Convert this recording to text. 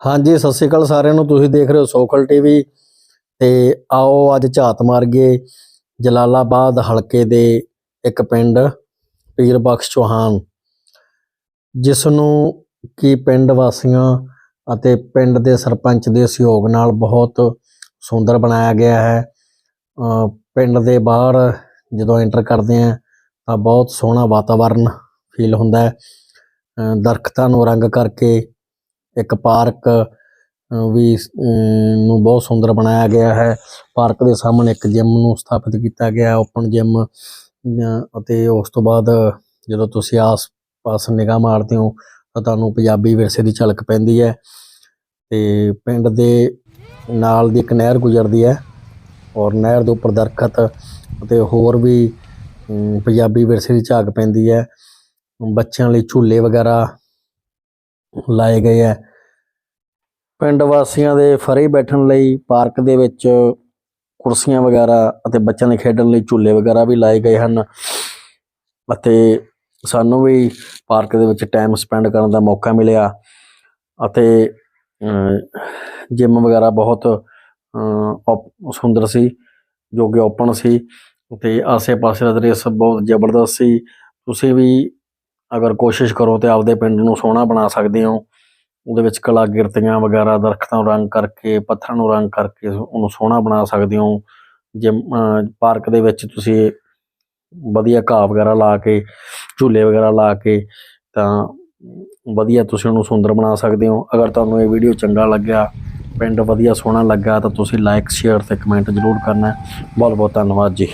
ਹਾਂਜੀ, ਸਤਿ ਸ਼੍ਰੀ ਅਕਾਲ ਸਾਰਿਆਂ ਨੂੰ। ਤੁਸੀਂ ਦੇਖ ਰਹੇ ਹੋ ਸੋਖਲ ਟੀਵੀ ਤੇ ਆਓ ਅੱਜ ਝਾਤ ਮਾਰ ਗਏ ਜਲਾਲਾਬਾਦ ਹਲਕੇ ਦੇ ਇੱਕ ਪਿੰਡ ਪੀਰ ਬਖਸ਼ ਚੌਹਾਨ ਜਿਸ ਨੂੰ ਕੀ ਪਿੰਡ ਵਾਸੀਆਂ ਅਤੇ ਪਿੰਡ ਦੇ ਸਰਪੰਚ ਦੇ ਸਹਿਯੋਗ ਨਾਲ ਬਹੁਤ ਸੁੰਦਰ ਬਣਾਇਆ ਗਿਆ ਹੈ। ਪਿੰਡ ਦੇ ਬਾਹਰ ਜਦੋਂ ਐਂਟਰ ਕਰਦੇ ਆ ਤਾਂ ਬਹੁਤ ਸੋਹਣਾ ਵਾਤਾਵਰਨ ਫੀਲ ਹੁੰਦਾ ਹੈ। ਦਰਖਤਾਂ ਨੂੰ ਰੰਗ ਕਰਕੇ ਇੱਕ ਪਾਰਕ ਵੀ ਨੂੰ ਬਹੁਤ ਸੁੰਦਰ ਬਣਾਇਆ ਗਿਆ ਹੈ। ਪਾਰਕ ਦੇ ਸਾਹਮਣੇ ਇੱਕ ਜਿਮ ਨੂੰ ਸਥਾਪਿਤ ਕੀਤਾ ਗਿਆ ਓਪਨ ਜਿਮ ਅਤੇ ਉਸ ਤੋਂ ਬਾਅਦ ਜਦੋਂ ਤੁਸੀਂ ਆਸ-ਪਾਸ ਨਿਗਾਹ ਮਾਰਦੇ ਹੋ, ਤਾਂ ਤੁਹਾਨੂੰ ਪੰਜਾਬੀ ਵਿਰਸੇ ਦੀ ਝਲਕ ਪੈਂਦੀ ਹੈ। ਤੇ ਪਿੰਡ ਦੇ ਨਾਲ ਦੀ ਇੱਕ ਨਹਿਰ ਗੁਜ਼ਰਦੀ ਹੈ, ਔਰ ਨਹਿਰ ਦੇ ਉੱਪਰ ਦਰਖਤ ਅਤੇ ਹੋਰ ਵੀ ਪੰਜਾਬੀ ਵਿਰਸੇ ਦੀ ਝਾਕ ਪੈਂਦੀ ਹੈ। ਬੱਚਿਆਂ ਲਈ ਝੂਲੇ ਵਗੈਰਾ ਲਾਏ ਗਏ ਹੈ। ਪਿੰਡ ਵਾਸੀਆਂ ਦੇ ਫਰੀ ਬੈਠਣ ਲਈ ਪਾਰਕ ਦੇ ਵਿੱਚ ਕੁਰਸੀਆਂ ਵਗੈਰਾ ਅਤੇ ਬੱਚਿਆਂ ਦੇ ਖੇਡਣ ਲਈ ਝੂਲੇ ਵਗੈਰਾ ਵੀ ਲਾਏ ਗਏ ਹਨ। ਅਤੇ ਸਾਨੂੰ ਵੀ ਪਾਰਕ ਦੇ ਵਿੱਚ ਟਾਈਮ ਸਪੈਂਡ ਕਰਨ ਦਾ ਮੌਕਾ ਮਿਲਿਆ ਅਤੇ ਜਿਮ ਵਗੈਰਾ ਬਹੁਤ ਓਪ- ਸੁੰਦਰ ਸੀ ਜੋ ਕਿ ਓਪਨ ਸੀ ਤੇ ਆਸੇ-ਪਾਸੇ ਦਾ ਦ੍ਰਿਸ਼ ਬਹੁਤ ਜ਼ਬਰਦਸਤ ਸੀ। ਤੁਸੀਂ ਵੀ ਅਗਰ ਕੋਸ਼ਿਸ਼ ਕਰੋ ਤੇ ਆਪਦੇ ਪਿੰਡ ਨੂੰ ਸੋਹਣਾ ਬਣਾ ਸਕਦੇ ਹੋ। ਉਹਦੇ ਵਿੱਚ ਕਲਾਕ੍ਰਿਤੀਆਂ ਵਗੈਰਾ, ਦਰਖਤਾਂ ਨੂੰ ਰੰਗ ਕਰਕੇ, ਪੱਥਰਾਂ ਨੂੰ ਰੰਗ ਕਰਕੇ ਉਹਨੂੰ ਸੋਹਣਾ ਬਣਾ ਸਕਦੇ ਹੋ। ਜੇ ਪਾਰਕ ਦੇ ਵਿੱਚ ਤੁਸੀਂ ਵਧੀਆ ਘਾਹ ਵਗੈਰਾ ਲਾ ਕੇ, ਝੂਲੇ ਵਗੈਰਾ ਲਾ ਕੇ, ਤਾਂ ਵਧੀਆ ਤੁਸੀਂ ਉਹਨੂੰ ਸੁੰਦਰ ਬਣਾ ਸਕਦੇ ਹੋ। ਅਗਰ ਤੁਹਾਨੂੰ ਇਹ ਵੀਡੀਓ ਚੰਗਾ ਲੱਗਿਆ, ਪਿੰਡ ਵਧੀਆ ਸੋਹਣਾ ਲੱਗਾ, ਤਾਂ ਤੁਸੀਂ ਲਾਈਕ ਸ਼ੇਅਰ ਤੇ ਕਮੈਂਟ ਜ਼ਰੂਰ ਕਰਨਾ। ਬਹੁਤ ਬਹੁਤ ਧੰਨਵਾਦ ਜੀ।